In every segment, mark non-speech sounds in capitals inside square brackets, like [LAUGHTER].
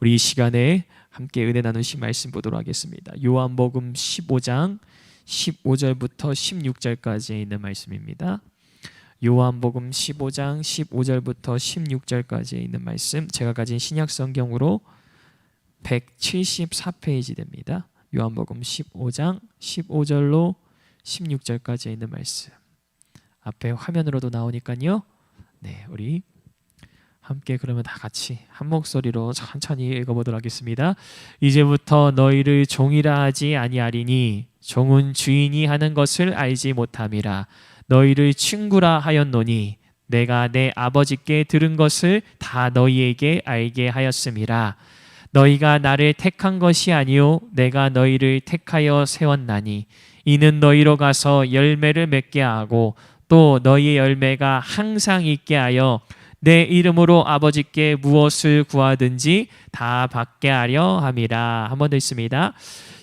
우리 이 시간에 함께 은혜 나누신 말씀 보도록 하겠습니다. 요한복음 15장 15절부터 16절까지 있는 말씀입니다. 요한복음 15장 15절부터 16절까지 있는 말씀 제가 가진 신약 성경으로 174페이지 됩니다. 요한복음 15장 15절로 16절까지 있는 말씀. 앞에 화면으로도 나오니까요. 네, 우리 함께 그러면 다 같이 한 목소리로 천천히 읽어보도록 하겠습니다. 이제부터 너희를 종이라 하지 아니하리니 종은 주인이 하는 것을 알지 못함이라. 너희를 친구라 하였노니 내가 내 아버지께 들은 것을 다 너희에게 알게 하였음이라. 너희가 나를 택한 것이 아니요 내가 너희를 택하여 세웠나니. 이는 너희로 가서 열매를 맺게 하고 또 너희의 열매가 항상 있게 하여 내 이름으로 아버지께 무엇을 구하든지 다 받게 하려 함이라. 한 번 더 있습니다.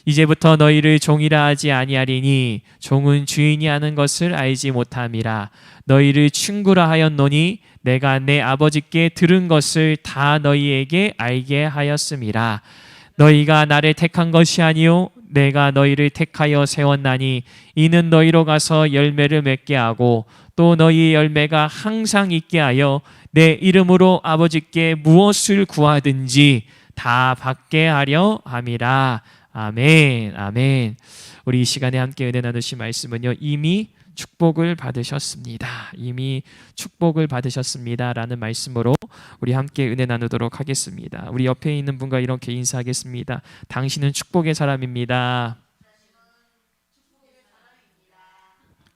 이제부터 너희를 종이라 하지 아니하리니 종은 주인이 하는 것을 알지 못함이라. 너희를 친구라 하였노니 내가 내 아버지께 들은 것을 다 너희에게 알게 하였음이라. 너희가 나를 택한 것이 아니요 내가 너희를 택하여 세웠나니 이는 너희로 가서 열매를 맺게 하고 또 너희의 열매가 항상 있게 하여 내 이름으로 아버지께 무엇을 구하든지 다 받게 하려 함이라. 아멘 아멘. 우리 이 시간에 함께 은혜 나누신 말씀은요 이미 축복을 받으셨습니다. 이미 축복을 받으셨습니다라는 말씀으로 우리 함께 은혜 나누도록 하겠습니다. 우리 옆에 있는 분과 이렇게 인사하겠습니다. 당신은 축복의 사람입니다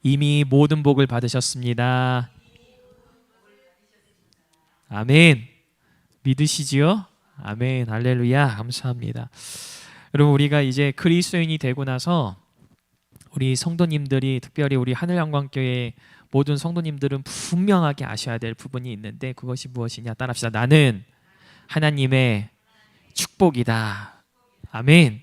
이미 모든 복을 받으셨습니다 아멘. 믿으시지요? 아멘. 할렐루야. 감사합니다. 여러분 우리가 이제 그리스도인이 되고 나서 우리 성도님들이 특별히 우리 하늘영광교회 모든 성도님들은 분명하게 아셔야 될 부분이 있는데 그것이 무엇이냐 따라합시다. 나는 하나님의 축복이다. 아멘.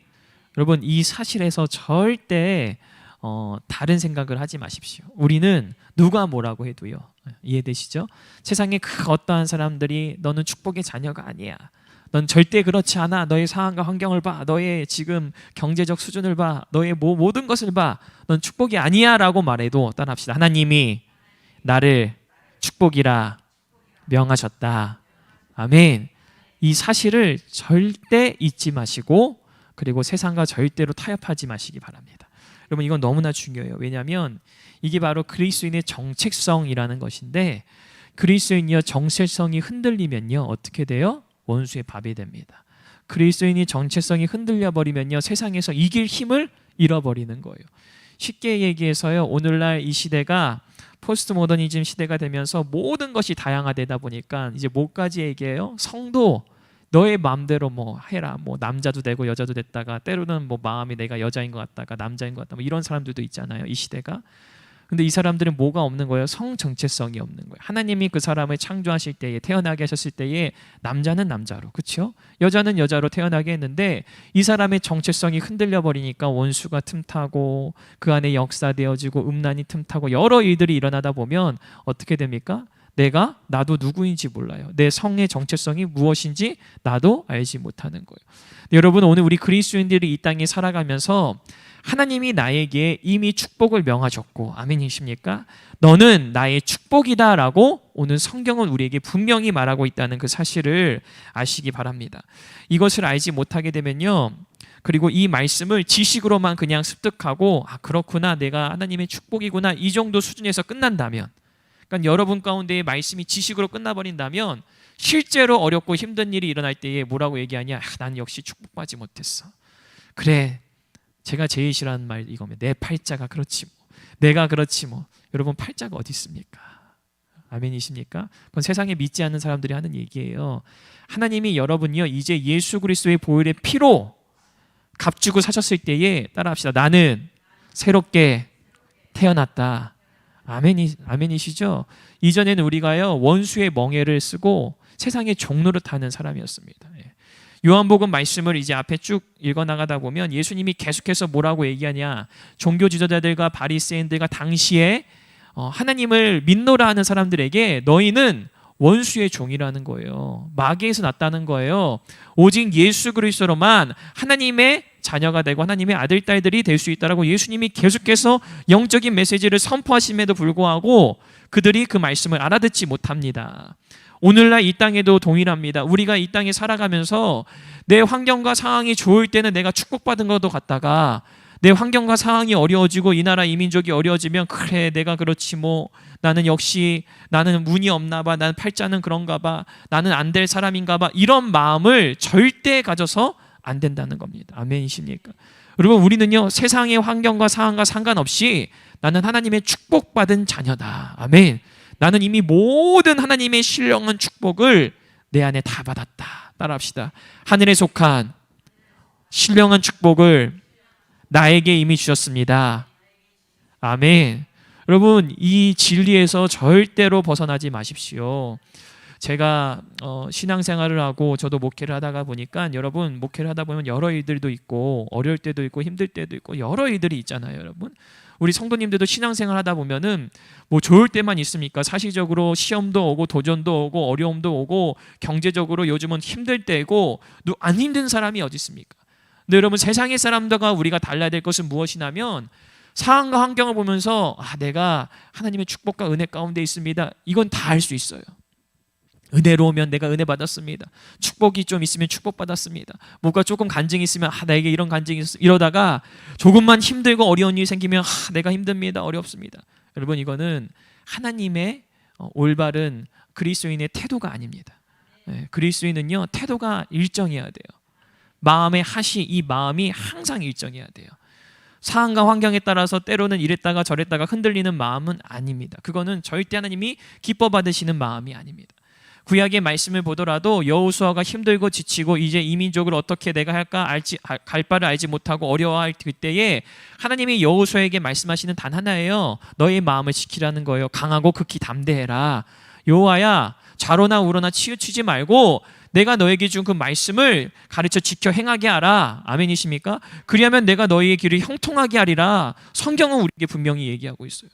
여러분 이 사실에서 절대 어, 다른 생각을 하지 마십시오. 우리는 누가 뭐라고 해도요. 이해되시죠? 세상에 그 어떠한 사람들이 너는 축복의 자녀가 아니야. 넌 절대 그렇지 않아. 너의 상황과 환경을 봐. 너의 지금 경제적 수준을 봐. 너의 모, 모든 것을 봐. 넌 축복이 아니야라고 말해도 따라합시다. 하나님이 나를 축복이라 명하셨다. 아멘. 이 사실을 절대 잊지 마시고 그리고 세상과 절대로 타협하지 마시기 바랍니다. 여러분 이건 너무나 중요해요. 왜냐하면 이게 바로 그리스도인의 정체성이라는 것인데 그리스도인이여 정체성이 흔들리면요 어떻게 돼요? 원수의 밥이 됩니다. 그리스도인이 정체성이 흔들려 버리면요 세상에서 이길 힘을 잃어버리는 거예요. 쉽게 얘기해서요 오늘날 이 시대가 포스트 모더니즘 시대가 되면서 모든 것이 다양화되다 보니까 이제 뭐까지 얘기해요? 성도 너의 마음대로 뭐 해라. 뭐 남자도 되고 여자도 됐다가 때로는 뭐 마음이 내가 여자인 것 같다가 남자인 것 같다. 뭐 이런 사람들도 있잖아요. 이 시대가. 근데 이 사람들은 뭐가 없는 거예요? 성 정체성이 없는 거예요. 하나님이 그 사람을 창조하실 때에 태어나게 하셨을 때에 남자는 남자로, 그렇죠? 여자는 여자로 태어나게 했는데 이 사람의 정체성이 흔들려 버리니까 원수가 틈타고 그 안에 역사되어지고 음란이 틈타고 여러 일들이 일어나다 보면 어떻게 됩니까? 내가 나도 누구인지 몰라요. 내 성의 정체성이 무엇인지 나도 알지 못하는 거예요. 여러분 오늘 우리 그리스도인들이 이 땅에 살아가면서 하나님이 나에게 이미 축복을 명하셨고 아멘이십니까? 너는 나의 축복이다라고 오늘 성경은 우리에게 분명히 말하고 있다는 그 사실을 아시기 바랍니다. 이것을 알지 못하게 되면요. 그리고 이 말씀을 지식으로만 그냥 습득하고 아 그렇구나 내가 하나님의 축복이구나 이 정도 수준에서 끝난다면 그러니까 여러분 가운데의 말씀이 지식으로 끝나버린다면 실제로 어렵고 힘든 일이 일어날 때에 뭐라고 얘기하냐? 아, 난 역시 축복받지 못했어. 그래, 제가 제일 싫어하는 말 이거면 내 팔자가 그렇지 뭐, 내가 그렇지 뭐. 여러분 팔자가 어디 있습니까? 아멘이십니까? 그건 세상에 믿지 않는 사람들이 하는 얘기예요. 하나님이 여러분이요 이제 예수 그리스도의 보혈의 피로 값주고 사셨을 때에 따라합시다. 나는 새롭게 태어났다. 아멘이 아멘이시죠? 이전에는 우리가요 원수의 멍에를 쓰고 세상의 종로를 타는 사람이었습니다. 예. 요한복음 말씀을 이제 앞에 쭉 읽어 나가다 보면 예수님이 계속해서 뭐라고 얘기하냐? 종교 지도자들과 바리새인들과 당시에 어, 하나님을 믿노라 하는 사람들에게 너희는 원수의 종이라는 거예요. 마귀에서 났다는 거예요. 오직 예수 그리스도로만 하나님의 자녀가 되고 하나님의 아들 딸들이 될 수 있다라고 예수님이 계속해서 영적인 메시지를 선포하심에도 불구하고 그들이 그 말씀을 알아듣지 못합니다. 오늘날 이 땅에도 동일합니다. 우리가 이 땅에 살아가면서 내 환경과 상황이 좋을 때는 내가 축복받은 것도 같다가 내 환경과 상황이 어려워지고 이 나라 이민족이 어려워지면 그래 내가 그렇지 뭐. 나는 역시 나는 운이 없나 봐. 나는 팔자는 그런가 봐. 나는 안 될 사람인가 봐. 이런 마음을 절대 가져서 안 된다는 겁니다. 아멘이십니까? 여러분 우리는요 세상의 환경과 상황과 상관없이 나는 하나님의 축복받은 자녀다. 아멘. 나는 이미 모든 하나님의 신령한 축복을 내 안에 다 받았다. 따라합시다. 하늘에 속한 신령한 축복을 나에게 이미 주셨습니다. 아멘. 여러분 이 진리에서 절대로 벗어나지 마십시오. 제가 어, 신앙생활을 하고 저도 목회를 하다가 보니까 여러분 목회를 하다 보면 여러 일들도 있고 어려울 때도 있고 힘들 때도 있고 여러 일들이 있잖아요, 여러분. 우리 성도님들도 신앙생활 하다 보면은 뭐 좋을 때만 있습니까? 사실적으로 시험도 오고 도전도 오고 어려움도 오고 경제적으로 요즘은 힘들 때고 안 힘든 사람이 어디 있습니까? 근데 여러분 세상의 사람들과 우리가 달라야 될 것은 무엇이냐면 상황과 환경을 보면서 아 내가 하나님의 축복과 은혜 가운데 있습니다. 이건 다 알 수 있어요. 은혜로우면 내가 은혜 받았습니다. 축복이 좀 있으면 축복 받았습니다. 뭐가 조금 간증이 있으면 아 나에게 이런 간증이 있어 이러다가 조금만 힘들고 어려운 일이 생기면 아 내가 힘듭니다. 어렵습니다. 여러분 이거는 하나님의 어, 올바른 그리스도인의 태도가 아닙니다. 네, 그리스도인은요 태도가 일정해야 돼요. 마음의 하시 이 마음이 항상 일정해야 돼요. 상황과 환경에 따라서 때로는 이랬다가 저랬다가 흔들리는 마음은 아닙니다. 그거는 절대 하나님이 기뻐 받으시는 마음이 아닙니다. 구약의 말씀을 보더라도 여호수아가 힘들고 지치고 이제 이 민족을 어떻게 내가 할까 알지 갈 바를 알지 못하고 어려워할 그때에 하나님이 여호수아에게 말씀하시는 단 하나예요. 너의 마음을 지키라는 거예요. 강하고 극히 담대해라. 여호와야 좌로나 우로나 치우치지 말고 내가 너에게 준 그 말씀을 가르쳐 지켜 행하게 하라. 아멘이십니까? 그리하면 내가 너희의 길을 형통하게 하리라. 성경은 우리에게 분명히 얘기하고 있어요.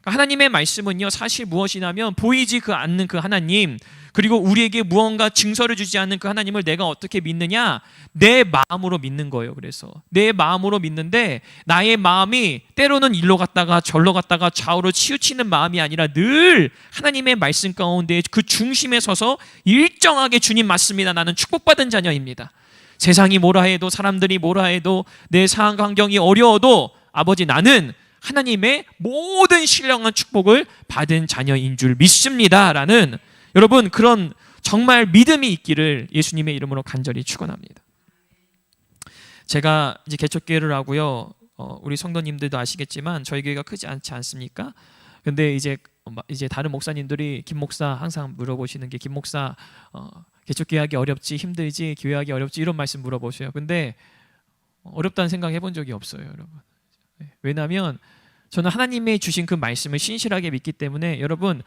그러니까 하나님의 말씀은요, 사실 무엇이냐면 보이지 그 않는 그 하나님, 그리고 우리에게 무언가 증서를 주지 않는 그 하나님을 내가 어떻게 믿느냐? 내 마음으로 믿는 거예요. 그래서 내 마음으로 믿는데 나의 마음이 때로는 일로 갔다가 절로 갔다가 좌우로 치우치는 마음이 아니라 늘 하나님의 말씀 가운데 그 중심에 서서 일정하게 주님 맞습니다. 나는 축복받은 자녀입니다. 세상이 뭐라 해도 사람들이 뭐라 해도 내 상황 환경이 어려워도 아버지 나는 하나님의 모든 신령한 축복을 받은 자녀인 줄 믿습니다라는 여러분 그런 정말 믿음이 있기를 예수님의 이름으로 간절히 축원합니다. 제가 이제 개척교회를 하고요. 어, 우리 성도님들도 아시겠지만 저희 교회가 크지 않지 않습니까? 근데 이제 이제 다른 목사님들이 김 목사 항상 물어보시는 게 김 목사 어, 개척교회 하기 어렵지 힘들지 교회하기 어렵지 이런 말씀 물어보셔요. 근데 어렵다는 생각 해본 적이 없어요, 여러분. 네, 왜냐하면 저는 하나님의 주신 그 말씀을 신실하게 믿기 때문에 여러분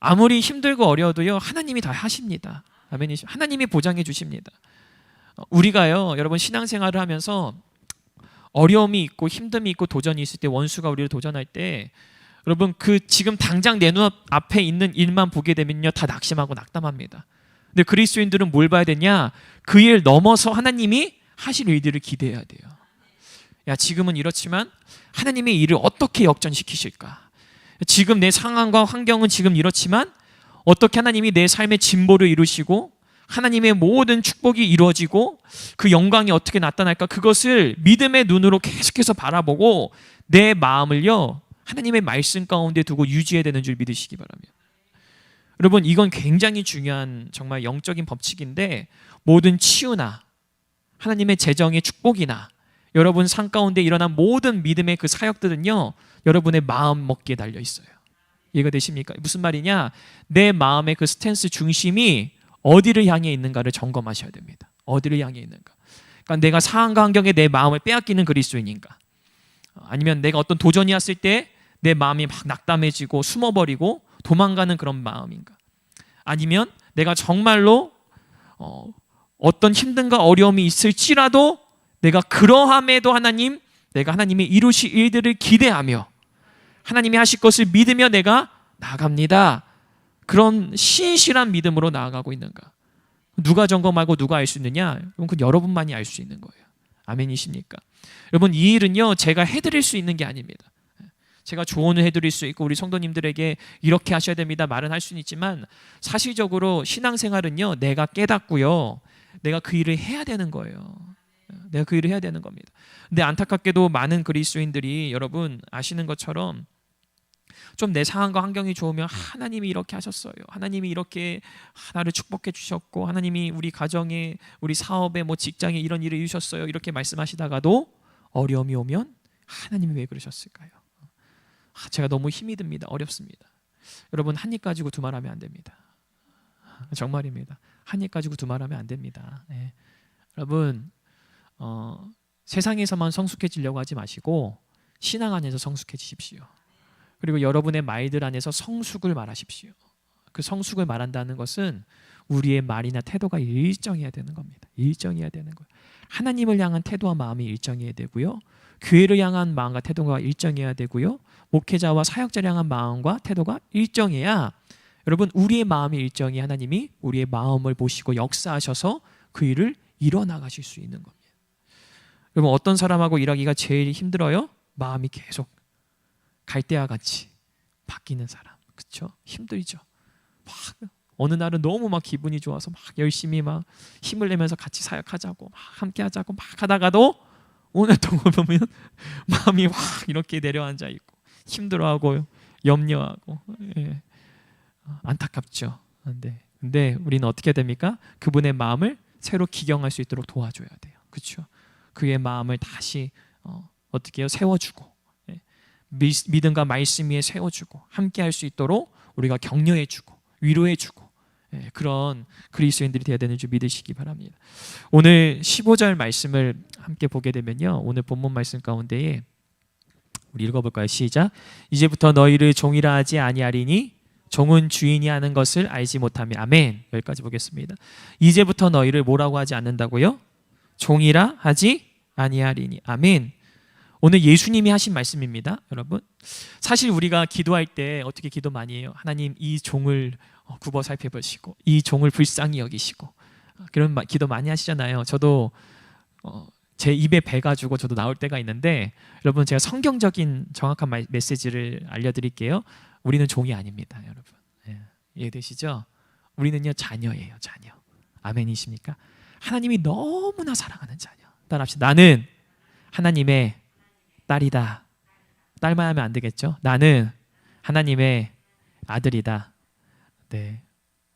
아무리 힘들고 어려워도요 하나님이 다 하십니다. 아멘. 하나님이 보장해 주십니다. 우리가요 여러분 신앙생활을 하면서 어려움이 있고 힘듦이 있고 도전이 있을 때 원수가 우리를 도전할 때 여러분 그 지금 당장 내 눈 앞에 있는 일만 보게 되면요 다 낙심하고 낙담합니다. 근데 그리스도인들은 뭘 봐야 되냐? 그 일 넘어서 하나님이 하실 일들을 기대해야 돼요. 야 지금은 이렇지만 하나님의 일을 어떻게 역전시키실까? 지금 내 상황과 환경은 지금 이렇지만 어떻게 하나님이 내 삶의 진보를 이루시고 하나님의 모든 축복이 이루어지고 그 영광이 어떻게 나타날까 그것을 믿음의 눈으로 계속해서 바라보고 내 마음을요 하나님의 말씀 가운데 두고 유지해야 되는 줄 믿으시기 바랍니다. 여러분 이건 굉장히 중요한 정말 영적인 법칙인데 모든 치유나 하나님의 재정의 축복이나 여러분 상 가운데 일어난 모든 믿음의 그 사역들은요 여러분의 마음 먹기에 달려 있어요. 이해가 되십니까? 무슨 말이냐? 내 마음의 그 스탠스 중심이 어디를 향해 있는가를 점검하셔야 됩니다. 어디를 향해 있는가? 그러니까 내가 상황과 환경에 내 마음을 빼앗기는 그리스도인인가? 아니면 내가 어떤 도전이 왔을 때 내 마음이 막 낙담해지고 숨어버리고 도망가는 그런 마음인가? 아니면 내가 정말로 어, 어떤 힘든가 어려움이 있을지라도 내가 그러함에도 하나님 내가 하나님의 이루실 일들을 기대하며 하나님이 하실 것을 믿으며 내가 나갑니다. 그런 신실한 믿음으로 나아가고 있는가? 누가 점검하고 누가 알 수 있느냐? 여러분 그 여러분만이 알 수 있는 거예요. 아멘이십니까? 여러분 이 일은요 제가 해드릴 수 있는 게 아닙니다. 제가 조언을 해드릴 수 있고 우리 성도님들에게 이렇게 하셔야 됩니다 말은 할 수는 있지만 사실적으로 신앙생활은요 내가 깨닫고요 내가 그 일을 해야 되는 거예요. 내가 그 일을 해야 되는 겁니다. 근데 안타깝게도 많은 그리스도인들이 여러분 아시는 것처럼 좀 내 상황과 환경이 좋으면 하나님이 이렇게 하셨어요. 하나님이 이렇게 나를 축복해 주셨고 하나님이 우리 가정에 우리 사업에 뭐 직장에 이런 일을 이루셨어요. 이렇게 말씀하시다가도 어려움이 오면 하나님이 왜 그러셨을까요? 아, 제가 너무 힘이 듭니다. 어렵습니다. 여러분 한 입 가지고 두 말하면 안 됩니다. 정말입니다. 한 입 가지고 두 말하면 안 됩니다. 예. 여러분 어, 세상에서만 성숙해지려고 하지 마시고 신앙 안에서 성숙해지십시오. 그리고 여러분의 말들 안에서 성숙을 말하십시오. 그 성숙을 말한다는 것은 우리의 말이나 태도가 일정해야 되는 겁니다. 일정해야 되는 거예요. 하나님을 향한 태도와 마음이 일정해야 되고요. 교회를 향한 마음과 태도가 일정해야 되고요. 목회자와 사역자를 향한 마음과 태도가 일정해야 여러분 우리의 마음이 일정해 하나님이 우리의 마음을 보시고 역사하셔서 그 일을 이뤄 나가실 수 있는 겁니다. 여러분 어떤 사람하고 일하기가 제일 힘들어요? 마음이 계속 갈대와 같이 바뀌는 사람. 그렇죠? 힘들죠. 막 어느 날은 너무 막 기분이 좋아서 막 열심히 막 힘을 내면서 같이 사역하자고 막 함께 하자고 막 하다가도 오늘 또 [LAUGHS] 보면 마음이 확 이렇게 내려앉아 있고 힘들어하고 염려하고 예. 안타깝죠. 근데 근데 우리는 어떻게 됩니까? 그분의 마음을 새로 기경할 수 있도록 도와줘야 돼요. 그렇죠? 그의 마음을 다시 어, 어떻게 요 세워주고 예. 미, 믿음과 말씀 위에 세워주고 함께 할 수 있도록 우리가 격려해주고 위로해주고 예, 그런 그리스도인들이 되어야 되는 줄 믿으시기 바랍니다. 오늘 15절 말씀을 함께 보게 되면요. 오늘 본문 말씀 가운데에 우리 읽어볼까요? 시작. 이제부터 너희를 종이라 하지 아니하리니 종은 주인이 하는 것을 알지 못하며 아멘. 여기까지 보겠습니다. 이제부터 너희를 뭐라고 하지 않는다고요? 종이라 하지 아니하리니 아멘. 오늘 예수님이 하신 말씀입니다, 여러분. 사실 우리가 기도할 때 어떻게 기도 많이 해요? 하나님 이 종을 어, 굽어 살펴보시고 이 종을 불쌍히 여기시고 어, 그런 기도 많이 하시잖아요. 저도 어, 제 입에 배 가지고 저도 나올 때가 있는데 여러분 제가 성경적인 정확한 메시지를 알려드릴게요. 우리는 종이 아닙니다, 여러분. 예, 이해되시죠? 우리는요 자녀예요, 자녀. 아멘이십니까? 하나님이 너무나 사랑하는 자녀. 따라합시다. 나는 하나님의 딸이다. 딸만 하면 안 되겠죠? 나는 하나님의 아들이다. 네.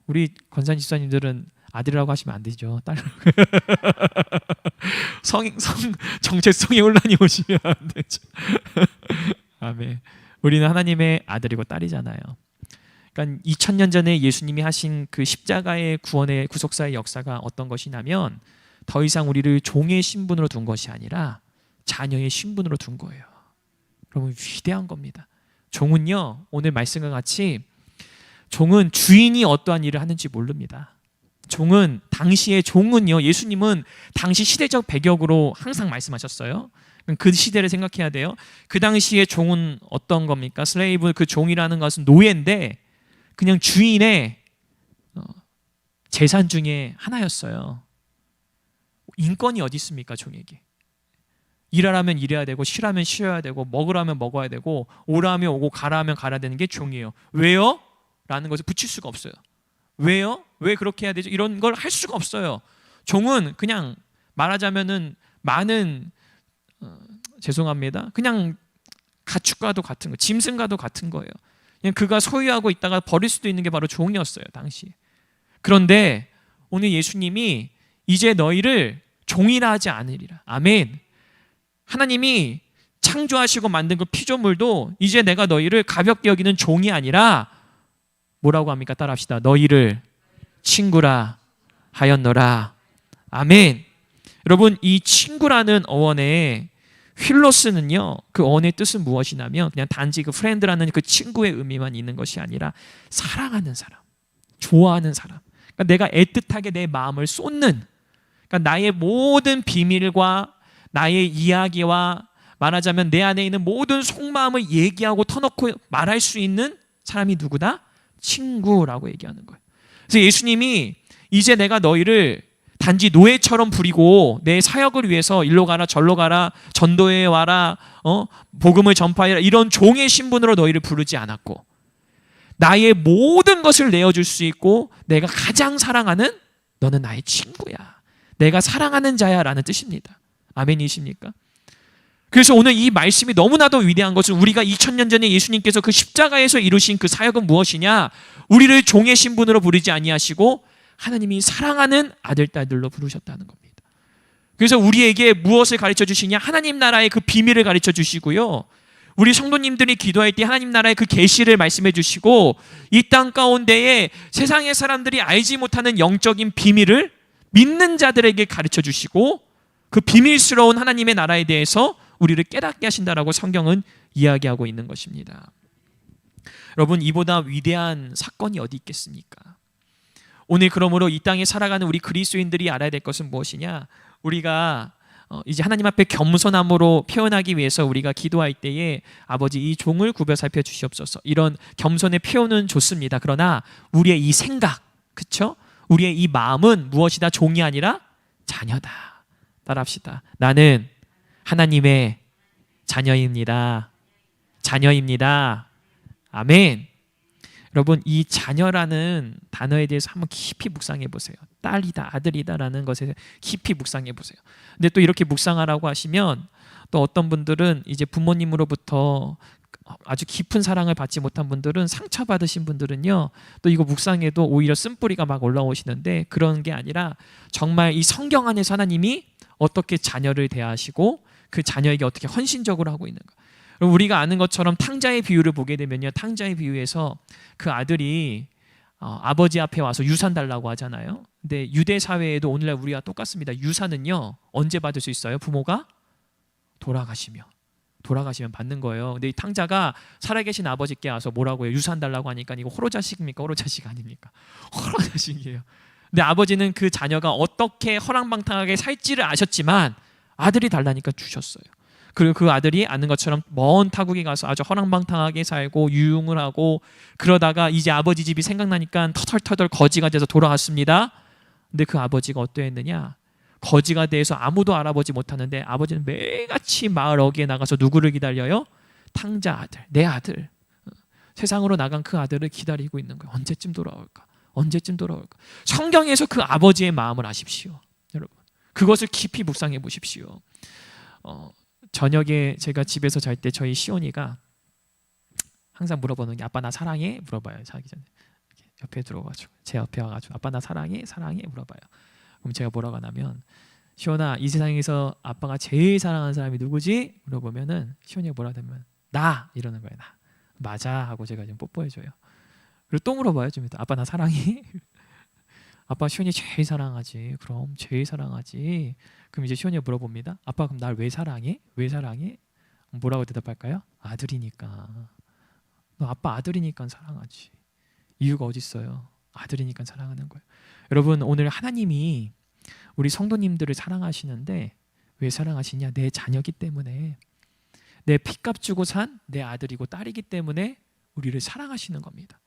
우리 권산 집사님들은 아들이라고 하시면 안 되죠. 딸. [LAUGHS] 성, 성 정체성의 혼란이 오시면 안 되죠. [LAUGHS] 아멘. 우리는 하나님의 아들이고 딸이잖아요. 그러니까 2000년 전에 예수님이 하신 그 십자가의 구원의 구속사의 역사가 어떤 것이냐면 더 이상 우리를 종의 신분으로 둔 것이 아니라 자녀의 신분으로 둔 거예요. 그러면 위대한 겁니다. 종은요, 오늘 말씀과 같이 종은 주인이 어떠한 일을 하는지 모릅니다. 종은 당시의 종은요, 예수님은 당시 시대적 배경으로 항상 말씀하셨어요. 그 시대를 생각해야 돼요. 그 당시의 종은 어떤 겁니까? 슬레이브 그 종이라는 것은 노예인데 그냥 주인의 어, 재산 중에 하나였어요. 인권이 어디 있습니까, 종에게? 일하라면 일해야 되고 쉬라면 쉬어야 되고 먹으라면 먹어야 되고 오라면 오고 가라면 가야 되는 게 종이에요. 왜요? 라는 것을 붙일 수가 없어요. 왜요? 왜 그렇게 해야 되죠? 이런 걸 할 수가 없어요. 종은 그냥 말하자면은 많은 어, 죄송합니다. 그냥 가축과도 같은 거, 짐승과도 같은 거예요. 그냥 그가 소유하고 있다가 버릴 수도 있는 게 바로 종이었어요 당시. 그런데 오늘 예수님이 이제 너희를 종이라 하지 않으리라. 아멘. 하나님이 창조하시고 만든 그 피조물도 이제 내가 너희를 가볍게 여기는 종이 아니라 뭐라고 합니까? 따라합시다. 너희를 친구라 하였노라. 아멘. 여러분 이 친구라는 어원의 휠로스는요 그 어원의 뜻은 무엇이냐면 그냥 단지 그 프렌드라는 그 친구의 의미만 있는 것이 아니라 사랑하는 사람, 좋아하는 사람. 그러니까 내가 애틋하게 내 마음을 쏟는 그러니까 나의 모든 비밀과 나의 이야기와 말하자면 내 안에 있는 모든 속마음을 얘기하고 터놓고 말할 수 있는 사람이 누구다? 친구라고 얘기하는 거예요. 그래서 예수님이 이제 내가 너희를 단지 노예처럼 부리고 내 사역을 위해서 일로 가라 절로 가라 전도에 와라 어 복음을 전파해라 이런 종의 신분으로 너희를 부르지 않았고 나의 모든 것을 내어줄 수 있고 내가 가장 사랑하는 너는 나의 친구야 내가 사랑하는 자야라는 뜻입니다 아멘이십니까? 그래서 오늘 이 말씀이 너무나도 위대한 것은 우리가 2000년 전에 예수님께서 그 십자가에서 이루신 그 사역은 무엇이냐 우리를 종의 신분으로 부르지 아니하시고 하나님이 사랑하는 아들 딸들로 부르셨다는 겁니다. 그래서 우리에게 무엇을 가르쳐 주시냐? 하나님 나라의 그 비밀을 가르쳐 주시고요. 우리 성도님들이 기도할 때 하나님 나라의 그 계시를 말씀해 주시고 이 땅 가운데에 세상의 사람들이 알지 못하는 영적인 비밀을 믿는 자들에게 가르쳐 주시고 그 비밀스러운 하나님의 나라에 대해서 우리를 깨닫게 하신다라고 성경은 이야기하고 있는 것입니다. 여러분 이보다 위대한 사건이 어디 있겠습니까? 오늘 그러므로 이 땅에 살아가는 우리 그리스도인들이 알아야 될 것은 무엇이냐? 우리가 어, 이제 하나님 앞에 겸손함으로 표현하기 위해서 우리가 기도할 때에 아버지 이 종을 구별 살펴 주시옵소서. 이런 겸손의 표현은 좋습니다. 그러나 우리의 이 생각, 그쵸? 우리의 이 마음은 무엇이다? 종이 아니라 자녀다. 따라합시다. 나는 하나님의 자녀입니다. 자녀입니다. 아멘. 여러분 이 자녀라는 단어에 대해서 한번 깊이 묵상해 보세요. 딸이다, 아들이다라는 것에 깊이 묵상해 보세요. 근데 또 이렇게 묵상하라고 하시면 또 어떤 분들은 이제 부모님으로부터 아주 깊은 사랑을 받지 못한 분들은 상처 받으신 분들은요 또 이거 묵상해도 오히려 쓴뿌리가 막 올라오시는데 그런 게 아니라 정말 이 성경 안에서 하나님이 어떻게 자녀를 대하시고 그 자녀에게 어떻게 헌신적으로 하고 있는가 우리가 아는 것처럼 탕자의 비유를 보게 되면요. 탕자의 비유에서 그 아들이 어, 아버지 앞에 와서 유산 달라고 하잖아요. 근데 유대 사회에도 오늘날 우리가 똑같습니다. 유산은요. 언제 받을 수 있어요? 부모가 돌아가시면 돌아가시면 받는 거예요. 근데 이 탕자가 살아계신 아버지께 와서 뭐라고 해요? 유산 달라고 하니까 이거 호로 자식입니까? 호로 자식 아닙니까? [LAUGHS] 호로 자식이에요. 근데 아버지는 그 자녀가 어떻게 허랑방탕하게 살지를 아셨지만 아들이 달라니까 주셨어요. 그리고 그 아들이 아는 것처럼 먼 타국에 가서 아주 허랑방탕하게 살고 유흥을 하고 그러다가 이제 아버지 집이 생각나니까 터덜터덜 거지가 돼서 돌아왔습니다. 근데 그 아버지가 어떠했느냐? 거지가 돼서 아무도 알아보지 못하는데 아버지는 매일같이 마을 어귀에 나가서 누구를 기다려요? 탕자 아들, 내 아들. 세상으로 나간 그 아들을 기다리고 있는 거예요. 언제쯤 돌아올까? 언제쯤 돌아올까? 성경에서 그 아버지의 마음을 아십시오. 여러분. 그것을 깊이 묵상해 보십시오. 어, 저녁에 제가 집에서 잘 때 저희 시온이가 항상 물어보는 게 아빠 나 사랑해 물어봐요 자기 전에 옆에 들어가지고 제 옆에 와가지고 아빠 나 사랑해 사랑해 물어봐요 그럼 제가 뭐라고 하냐면 시온아 이 세상에서 아빠가 제일 사랑하는 사람이 누구지 물어보면은 시온이가 뭐라 하면 나 이러는 거예요 나 맞아 하고 제가 좀 뽀뽀해줘요 그리고 또 물어봐요 좀 이따 아빠 나 사랑해 [LAUGHS] 아빠 시온이 제일 사랑하지 그럼 제일 사랑하지 그럼 이제 시온이가 물어봅니다. 아빠 그럼 날 왜 사랑해? 왜 사랑해? 뭐라고 대답할까요? 아들이니까. 너 아빠 아들이니까 사랑하지. 이유가 어디 있어요? 아들이니까 사랑하는 거예요. 여러분 오늘 하나님이 우리 성도님들을 사랑하시는데 왜 사랑하시냐? 내 자녀기 때문에 내 피값 주고 산 내 아들이고 딸이기 때문에 우리를 사랑하시는 겁니다.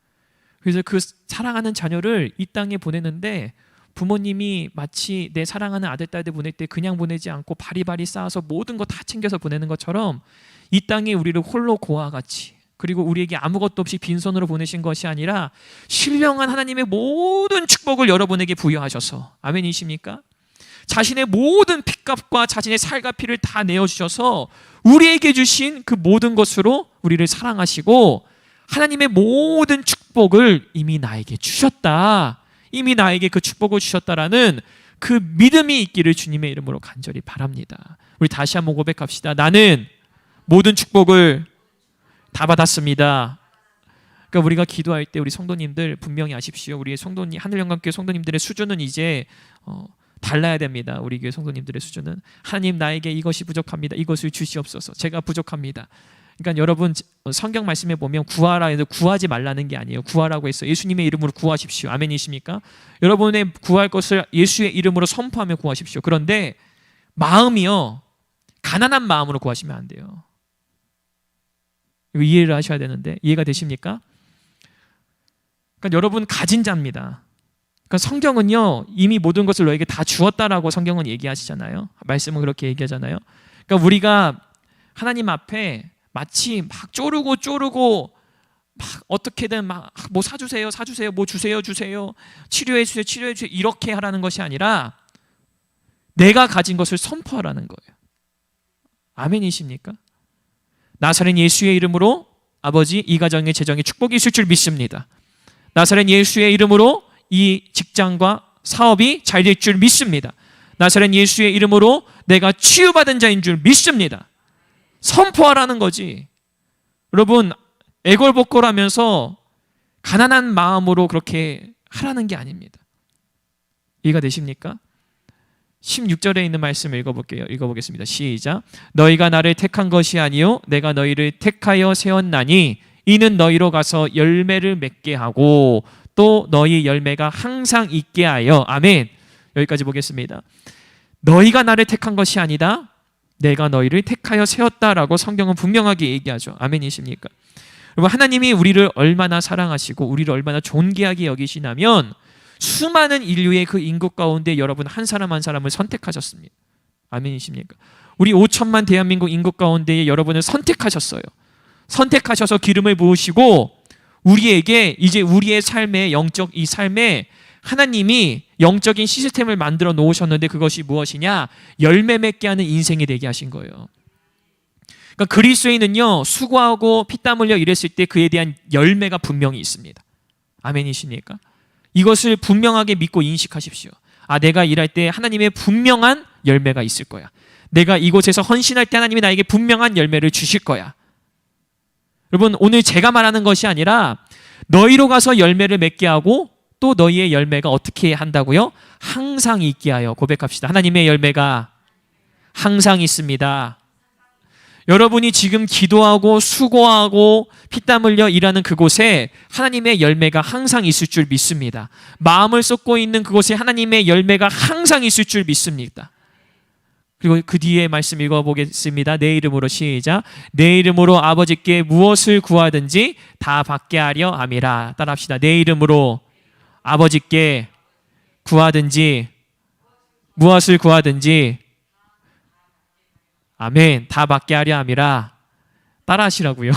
그래서 그 사랑하는 자녀를 이 땅에 보내는데 부모님이 마치 내 사랑하는 아들 딸들 보낼 때 그냥 보내지 않고 바리바리 쌓아서 모든 거 다 챙겨서 보내는 것처럼 이 땅에 우리를 홀로 고아 같이 그리고 우리에게 아무것도 없이 빈손으로 보내신 것이 아니라 신령한 하나님의 모든 축복을 여러분에게 부여하셔서 아멘이십니까? 자신의 모든 핏값과 자신의 살과 피를 다 내어주셔서 우리에게 주신 그 모든 것으로 우리를 사랑하시고 하나님의 모든 축복을 이미 나에게 주셨다. 이미 나에게 그 축복을 주셨다라는 그 믿음이 있기를 주님의 이름으로 간절히 바랍니다. 우리 다시 한번 고백합시다. 나는 모든 축복을 다 받았습니다. 그러니까 우리가 기도할 때 우리 성도님들 분명히 아십시오. 우리의 성도님 하늘 영광교회 성도님들의 수준은 이제 어, 달라야 됩니다. 우리 교회 성도님들의 수준은 하나님 나에게 이것이 부족합니다. 이것을 주시옵소서. 제가 부족합니다. 그러니까 여러분 성경 말씀에 보면 구하라 해서 구하지 말라는 게 아니에요. 구하라고 했어. 예수님의 이름으로 구하십시오. 아멘이십니까? 여러분의 구할 것을 예수의 이름으로 선포하며 구하십시오. 그런데 마음이요. 가난한 마음으로 구하시면 안 돼요. 이해를 하셔야 되는데 이해가 되십니까? 그러니까 여러분 가진 자입니다. 그러니까 성경은요 이미 모든 것을 너에게 다 주었다라고 성경은 얘기하시잖아요. 말씀은 그렇게 얘기하잖아요. 그러니까 우리가 하나님 앞에 마치 막 쪼르고 쪼르고 막 어떻게든 막 뭐 사주세요, 사주세요, 뭐 주세요, 주세요, 치료해 주세요, 치료해 주세요 이렇게 하라는 것이 아니라 내가 가진 것을 선포하라는 거예요. 아멘이십니까? 나사렛 예수의 이름으로 아버지 이 가정의 재정에 축복이 있을 줄 믿습니다. 나사렛 예수의 이름으로 이 직장과 사업이 잘 될 줄 믿습니다. 나사렛 예수의 이름으로 내가 치유받은 자인 줄 믿습니다. 선포하라는 거지. 여러분 애걸복걸하면서 가난한 마음으로 그렇게 하라는 게 아닙니다. 이해가 되십니까? 16절에 있는 말씀을 읽어볼게요. 읽어보겠습니다. 시작. 너희가 나를 택한 것이 아니요 내가 너희를 택하여 세웠나니 이는 너희로 가서 열매를 맺게 하고 또 너희 열매가 항상 있게 하여 아멘. 여기까지 보겠습니다. 너희가 나를 택한 것이 아니다. 내가 너희를 택하여 세웠다라고 성경은 분명하게 얘기하죠. 아멘이십니까? 여러분 하나님이 우리를 얼마나 사랑하시고 우리를 얼마나 존귀하게 여기시냐면 수많은 인류의 그 인구 가운데 여러분 한 사람 한 사람을 선택하셨습니다. 아멘이십니까? 우리 5천만 대한민국 인구 가운데 여러분을 선택하셨어요. 선택하셔서 기름을 부으시고 우리에게 이제 우리의 삶의 영적 이 삶에 하나님이 영적인 시스템을 만들어 놓으셨는데 그것이 무엇이냐? 열매 맺게 하는 인생이 되게 하신 거예요. 그러니까 그리스도인은요 수고하고 피땀 흘려 일했을 때 그에 대한 열매가 분명히 있습니다. 아멘이십니까? 이것을 분명하게 믿고 인식하십시오. 아, 내가 일할 때 하나님의 분명한 열매가 있을 거야. 내가 이곳에서 헌신할 때 하나님이 나에게 분명한 열매를 주실 거야. 여러분, 오늘 제가 말하는 것이 아니라 너희로 가서 열매를 맺게 하고 또 너희의 열매가 어떻게 한다고요? 항상 있게 하여 고백합시다. 하나님의 열매가 항상 있습니다. 여러분이 지금 기도하고 수고하고 피땀 흘려 일하는 그곳에 하나님의 열매가 항상 있을 줄 믿습니다. 마음을 쏟고 있는 그곳에 하나님의 열매가 항상 있을 줄 믿습니다. 그리고 그 뒤에 말씀 읽어보겠습니다. 내 이름으로 시작. 내 이름으로 아버지께 무엇을 구하든지 다 받게 하려 함이라. 따라합시다. 내 이름으로 아버지께 구하든지 무엇을 구하든지 아멘. 다 받게 하려 함이라. 따라 하시라고요.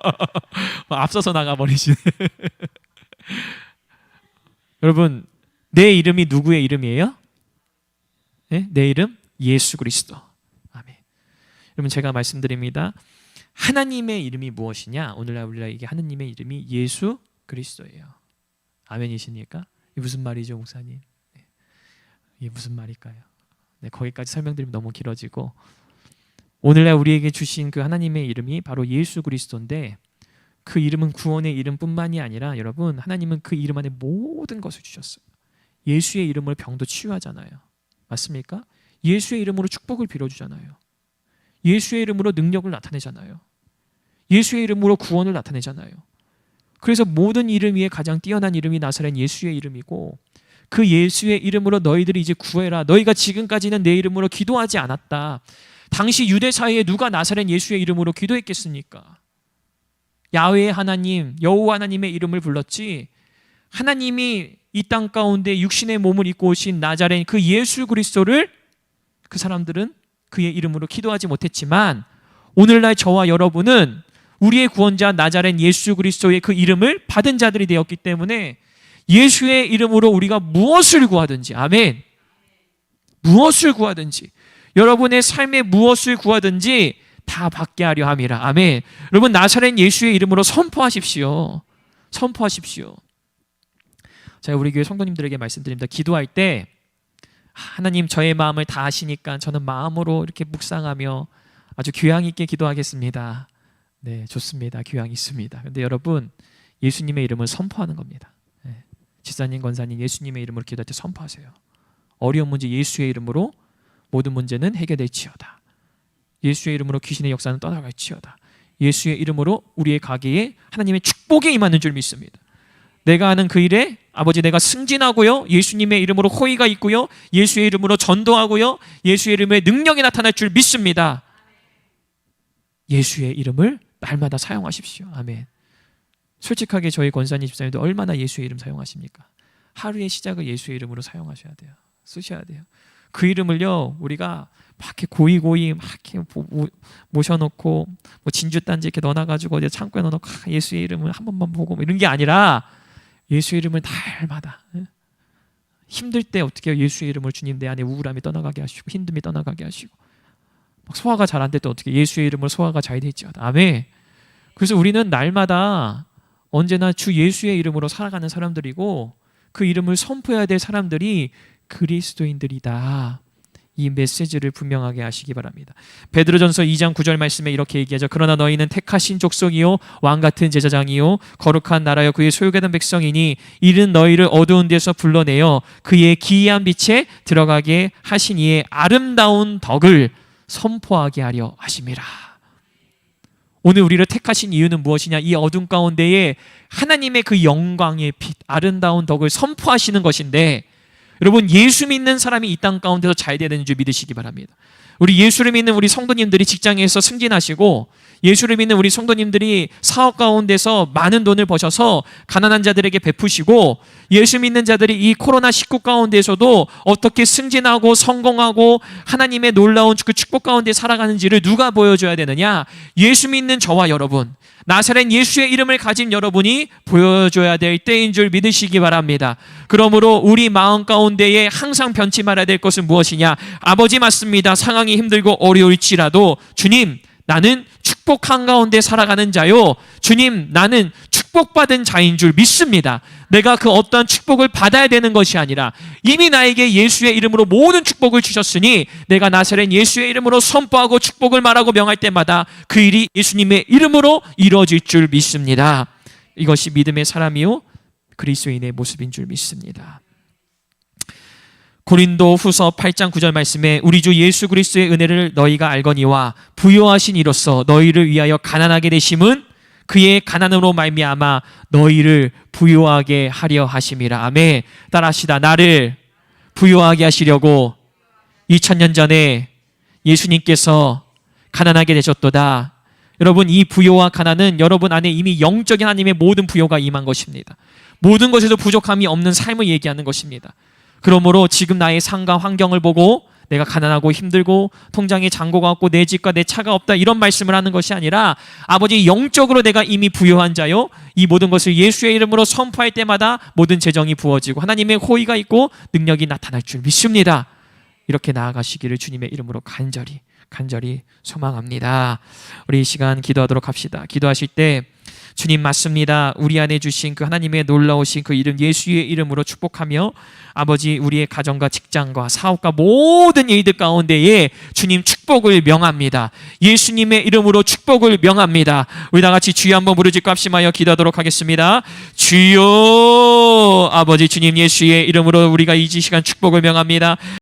[LAUGHS] 앞서서 나가버리시네. [LAUGHS] 여러분, 내 이름이 누구의 이름이에요? 네? 내 이름? 예수 그리스도. 아멘. 여러분, 제가 말씀드립니다. 하나님의 이름이 무엇이냐? 오늘날 우리가 이게 하나님의 이름이 예수 그리스도예요. 아멘이십니까? 이게 무슨 말이죠, 목사님? 네. 이게 무슨 말일까요? 네, 거기까지 설명드리면 너무 길어지고 오늘날 우리에게 주신 그 하나님의 이름이 바로 예수 그리스도인데 그 이름은 구원의 이름뿐만이 아니라 여러분 하나님은 그 이름 안에 모든 것을 주셨어요. 예수의 이름으로 병도 치유하잖아요. 맞습니까? 예수의 이름으로 축복을 빌어주잖아요. 예수의 이름으로 능력을 나타내잖아요. 예수의 이름으로 구원을 나타내잖아요. 그래서 모든 이름 위에 가장 뛰어난 이름이 나사렛 예수의 이름이고 그 예수의 이름으로 너희들이 이제 구해라. 너희가 지금까지는 내 이름으로 기도하지 않았다. 당시 유대 사회에 누가 나사렛 예수의 이름으로 기도했겠습니까? 야훼의 하나님, 여호와 하나님의 이름을 불렀지. 하나님이 이 땅 가운데 육신의 몸을 입고 오신 나자렛 그 예수 그리스도를 그 사람들은 그의 이름으로 기도하지 못했지만 오늘날 저와 여러분은 우리의 구원자 나자렛 예수 그리스도의 그 이름을 받은 자들이 되었기 때문에 예수의 이름으로 우리가 무엇을 구하든지 아멘. 무엇을 구하든지 여러분의 삶에 무엇을 구하든지 다 받게 하려 함이라. 아멘. 여러분 나사렛 예수의 이름으로 선포하십시오. 선포하십시오. 자, 우리 교회 성도님들에게 말씀드립니다. 기도할 때 하나님 저의 마음을 다 아시니까 저는 마음으로 이렇게 묵상하며 아주 교양 있게 기도하겠습니다. 네, 좋습니다. 교양 있습니다. 근데 여러분 예수님의 이름을 선포하는 겁니다. 지사님, 권사님 예수님의 이름으로 기도할 때 선포하세요. 어려운 문제 예수의 이름으로 모든 문제는 해결될지어다. 예수의 이름으로 귀신의 역사는 떠나갈지어다. 예수의 이름으로 우리의 가게에 하나님의 축복이 임하는 줄 믿습니다. 내가 하는 그 일에 아버지 내가 승진하고요. 예수님의 이름으로 호의가 있고요. 예수의 이름으로 전도하고요. 예수의 이름의 능력이 나타날 줄 믿습니다. 예수의 이름을 날마다 사용하십시오. 아멘. 솔직하게 저희 권사님 집사님도 얼마나 예수의 이름 사용하십니까? 하루의 시작을 예수의 이름으로 사용하셔야 돼요. 쓰셔야 돼요. 그 이름을요 우리가 막 이렇게 고이 고이 막 이렇게 모셔놓고 뭐 진주 단지 이렇게 넣어놔가지고 어디 창고에 넣어놓고 아, 예수의 이름을 한 번만 보고 뭐 이런 게 아니라 예수의 이름을 날마다 예? 힘들 때 어떻게 해요? 예수의 이름을 주님 내 안에 우울함이 떠나가게 하시고 힘듦이 떠나가게 하시고 막 소화가 잘 안 될 때 어떻게 예수의 이름을 소화가 잘 되지 아멘. 그래서 우리는 날마다 언제나 주 예수의 이름으로 살아가는 사람들이고 그 이름을 선포해야 될 사람들이 그리스도인들이다. 이 메시지를 분명하게 하시기 바랍니다. 베드로전서 2장 9절 말씀에 이렇게 얘기하죠. 그러나 너희는 택하신 족속이요 왕 같은 제사장이요 거룩한 나라여 그의 소유되는 백성이니 이른 너희를 어두운 데서 불러내어 그의 기이한 빛에 들어가게 하신 이의 아름다운 덕을 선포하게 하려 하심이라. 오늘 우리를 택하신 이유는 무엇이냐? 이 어둠 가운데에 하나님의 그 영광의 빛, 아름다운 덕을 선포하시는 것인데 여러분 예수 믿는 사람이 이 땅 가운데서 잘 되는 줄 믿으시기 바랍니다. 우리 예수를 믿는 우리 성도님들이 직장에서 승진하시고 예수를 믿는 우리 성도님들이 사업 가운데서 많은 돈을 버셔서 가난한 자들에게 베푸시고 예수 믿는 자들이 이 코로나 19 가운데서도 어떻게 승진하고 성공하고 하나님의 놀라운 그 축복 가운데 살아가는지를 누가 보여줘야 되느냐? 예수 믿는 저와 여러분, 나사렛 예수의 이름을 가진 여러분이 보여줘야 될 때인 줄 믿으시기 바랍니다. 그러므로 우리 마음 가운데에 항상 변치 말아야 될 것은 무엇이냐? 아버지 맞습니다. 상황이 힘들고 어려울지라도 주님, 나는 축복 한가운데 살아가는 자요. 주님, 나는 축복받은 자인 줄 믿습니다. 내가 그 어떠한 축복을 받아야 되는 것이 아니라 이미 나에게 예수의 이름으로 모든 축복을 주셨으니 내가 나사렛 예수의 이름으로 선포하고 축복을 말하고 명할 때마다 그 일이 예수님의 이름으로 이루어질 줄 믿습니다. 이것이 믿음의 사람이요 그리스도인의 모습인 줄 믿습니다. 고린도 후서 8장 9절 말씀에 우리 주 예수 그리스도의 은혜를 너희가 알거니와 부요하신 이로써 너희를 위하여 가난하게 되심은 그의 가난으로 말미암아 너희를 부요하게 하려 하심이라. 아멘. 따라하시다. 나를 부요하게 하시려고 2000년 전에 예수님께서 가난하게 되셨도다. 여러분 이 부요와 가난은 여러분 안에 이미 영적인 하나님의 모든 부요가 임한 것입니다. 모든 것에도 부족함이 없는 삶을 얘기하는 것입니다. 그러므로 지금 나의 상가 환경을 보고 내가 가난하고 힘들고 통장에 잔고가 없고 내 집과 내 차가 없다 이런 말씀을 하는 것이 아니라 아버지 영적으로 내가 이미 부여한 자요 이 모든 것을 예수의 이름으로 선포할 때마다 모든 재정이 부어지고 하나님의 호의가 있고 능력이 나타날 줄 믿습니다. 이렇게 나아가시기를 주님의 이름으로 간절히 간절히 소망합니다. 우리 이 시간 기도하도록 합시다. 기도하실 때 주님 맞습니다. 우리 안에 주신 그 하나님의 놀라우신 그 이름 예수의 이름으로 축복하며 아버지 우리의 가정과 직장과 사업과 모든 일들 가운데에 주님 축복을 명합니다. 예수님의 이름으로 축복을 명합니다. 우리 다 같이 주여 한번 부르짖고 합심하여 기도하도록 하겠습니다. 주여 아버지 주님 예수의 이름으로 우리가 이 시간 축복을 명합니다.